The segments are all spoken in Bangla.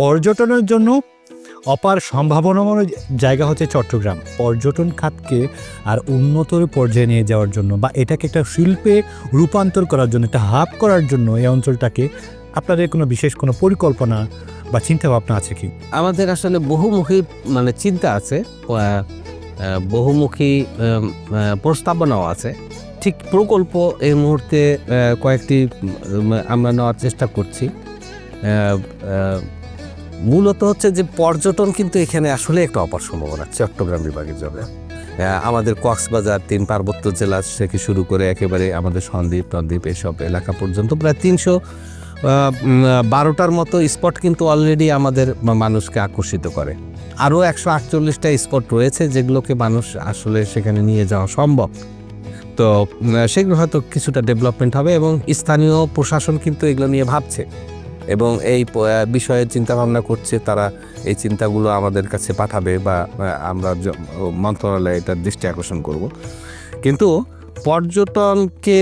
পর্যটনের জন্য অপার সম্ভাবনাময় জায়গা হচ্ছে চট্টগ্রাম। পর্যটন খাতকে আর উন্নতর পর্যায়ে নিয়ে যাওয়ার জন্য বা এটাকে একটা শিল্পে রূপান্তর করার জন্য, একটা হাব করার জন্য এই অঞ্চলটাকে আপনাদের কোনো বিশেষ কোনো পরিকল্পনা বা চিন্তা ভাবনা আছে কি? আমাদের আসলে বহুমুখী মানে চিন্তা আছে বহুমুখী প্রস্তাবনাও আছে। ঠিক প্রকল্প এই মুহূর্তে কয়েকটি আমরা নেওয়ার চেষ্টা করছি। মূলত হচ্ছে যে পর্যটন কিন্তু এখানে আসলে একটা অপার সম্ভাবনা, চট্টগ্রাম বিভাগের জন্য। আমাদের কক্সবাজার, তিন পার্বত্য জেলা থেকে শুরু করে একেবারে আমাদের সন্দ্বীপ, টন্দ্বীপ এসব এলাকা পর্যন্ত প্রায় তিনশো বারোটার মতো স্পট কিন্তু অলরেডি আমাদের মানুষকে আকর্ষিত করে। আরও একশো আটচল্লিশটা স্পট রয়েছে যেগুলোকে মানুষ আসলে সেখানে নিয়ে যাওয়া সম্ভব। তো সেগুলো হয়তো কিছুটা ডেভেলপমেন্ট হবে এবং স্থানীয় প্রশাসন কিন্তু এগুলো নিয়ে ভাবছে। এবং এই বিষয়ে চিন্তা ভাবনা করছে তারা, এই চিন্তাগুলো আমাদের কাছে পাঠাবে বা আমরা মন্ত্রণালয়ে এটার দৃষ্টি আকর্ষণ করব। কিন্তু পর্যটনকে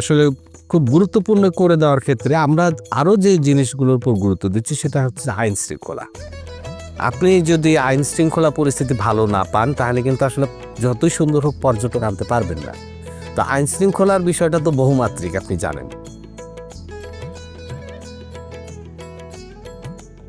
আসলে খুব গুরুত্বপূর্ণ করে দেওয়ার ক্ষেত্রে আমরা আরও যে জিনিসগুলোর উপর গুরুত্ব দিচ্ছি সেটা হচ্ছে আইন শৃঙ্খলা। আপনি যদি আইন শৃঙ্খলা পরিস্থিতি ভালো না পান, তাহলে কিন্তু আসলে যতই সুন্দর হোক পর্যটক আনতে পারবেন না। তো আইন শৃঙ্খলার বিষয়টা তো বহুমাত্রিক, আপনি জানেন।